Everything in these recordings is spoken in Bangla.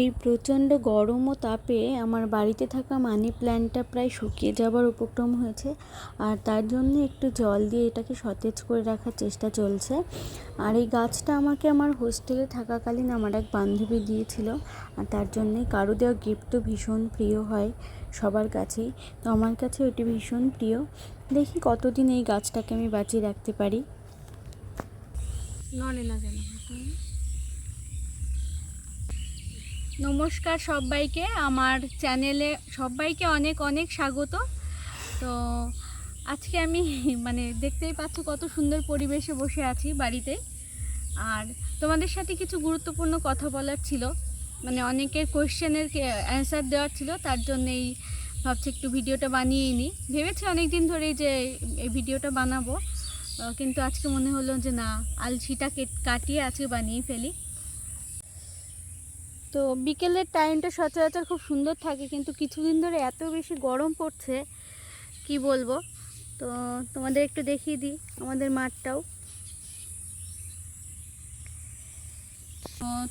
এই প্রচণ্ড গরম ও তাপে আমার বাড়িতে থাকা মানি প্ল্যান্টটা প্রায় শুকিয়ে যাবার উপক্রম হয়েছে। আর তার জন্য একটু জল দিয়ে এটাকে সতেজ করে রাখার চেষ্টা চলছে। আর এই গাছটা আমাকে আমার হোস্টেলে থাকাকালীন আমার এক বান্ধবী দিয়েছিল। আর তার জন্যে কারও দেওয়া গিফটও ভীষণ প্রিয় হয় সবার কাছেই। তো আমার কাছে ওটি ভীষণ প্রিয়। দেখি কতদিন এই গাছটাকে আমি বাঁচিয়ে রাখতে পারি। নড়ে না কেন নমস্কার সবাইকে আমার চ্যানেলে সবাইকে অনেক অনেক স্বাগত। তো আজকে আমি মানে দেখতেই পাচ্ছ কত সুন্দর পরিবেশে বসে আছি বাড়িতে। আর তোমাদের সাথে কিছু গুরুত্বপূর্ণ কথা বলার ছিল। মানে অনেকের কোয়েশ্চেনের অ্যান্সার দেওয়ার ছিল, তার জন্যেই ভাবছি একটু ভিডিওটা বানিয়ে নিই ভেবেছি অনেক দিন ধরেই যে এই ভিডিওটা বানাবো। কিন্তু আজকে মনে হলো যে না, আলসিটা কেট- কাটিয়ে আজকে বানিয়ে ফেলি। তো বিকেলের টাইমটা সচরাচর খুব সুন্দর থাকে, কিন্তু কিছুদিন ধরে এত বেশি গরম পড়ছে, কি বলব? তো তোমাদের একটু দেখিয়ে দিই আমাদের মাঠটাও।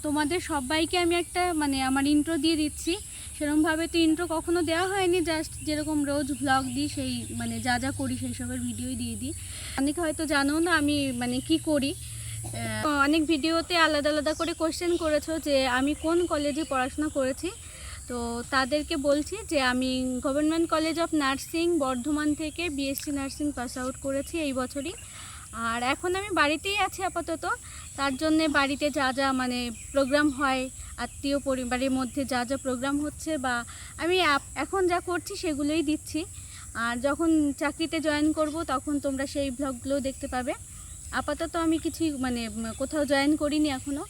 তোমাদের সবাইকে আমি একটা মানে আমার ইন্ট্রো দিয়ে দিচ্ছি। সেরকমভাবে তো ইন্ট্রো কখনো দেওয়া হয়নি জাস্ট যেরকম রোজ ভ্লগ দিই, সেই মানে যা যা করি, সেই সবের ভিডিওই দিয়ে দিই। অনেকে হয়তো জানো না আমি মানে কি করি। অনেক ভিডিওতে আলাদা আলাদা করে কোশ্চেন করেছ যে আমি কোন কলেজে পড়াশোনা করেছি? তো তাদেরকে বলছি যে আমি government college of nursing Bardhaman থেকে বিএসসি নার্সিং পাস আউট করেছি এই বছরই। আর এখন আমি বাড়িতেই আছি আপাতত। তার জন্যে বাড়িতে যা যা মানে প্রোগ্রাম হয়, আত্মীয় পরিবারের মধ্যে যা যা প্রোগ্রাম হচ্ছে বা আমি এখন যা করছি সেগুলোই দিচ্ছি। আর যখন চাকরিতে জয়েন করব তখন তোমরা সেই ব্লগগুলো দেখতে পাবে। আপাতত আমি কিছুই মানে কোথাও জয়েন করিনি এখনও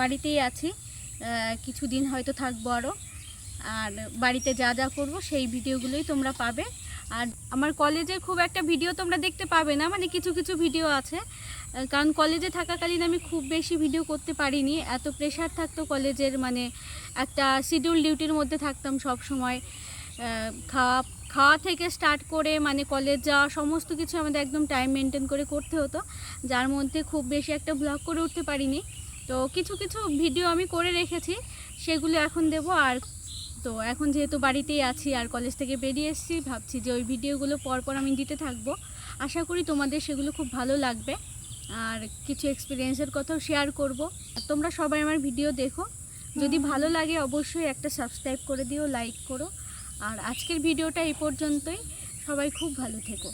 বাড়িতেই আছি। আহ, কিছুদিন হয়তো থাকব আরও আর বাড়িতে যা যা করব সেই ভিডিওগুলোই তোমরা পাবে। আর আমার কলেজের খুব একটা ভিডিও তোমরা দেখতে পাবে না মানে কিছু কিছু ভিডিও আছে। কারণ কলেজে থাকাকালীন আমি খুব বেশি ভিডিও করতে পারিনি। এত প্রেশার থাকতো কলেজের মানে একটা শিডিউল ডিউটির মধ্যে থাকতাম সব সময় খাওয়া খাওয়া থেকে স্টার্ট করে মানে কলেজ যাওয়া সমস্ত কিছু আমাদের একদম টাইম মেনটেন করে করতে হতো। যার মধ্যে খুব বেশি একটা ব্লগ করে উঠতে পারিনি। তো কিছু কিছু ভিডিও আমি করে রেখেছি সেগুলো এখন দেব। আর তো এখন যেহেতু বাড়িতেই আছি আর কলেজ থেকে বেরিয়ে এসেছি ভাবছি যে ওই ভিডিওগুলো পরপর আমি দিতে থাকব। আশা করি তোমাদের সেগুলো খুব ভালো লাগবে। আর কিছু এক্সপিরিয়েন্সের কথাও শেয়ার করব। আর তোমরা সবাই আমার ভিডিও দেখো। যদি ভালো লাগে অবশ্যই একটা সাবস্ক্রাইব করে দিও লাইক করো। আর আজকের ভিডিওটা এই পর্যন্তই। সবাই খুব ভালো থেকো।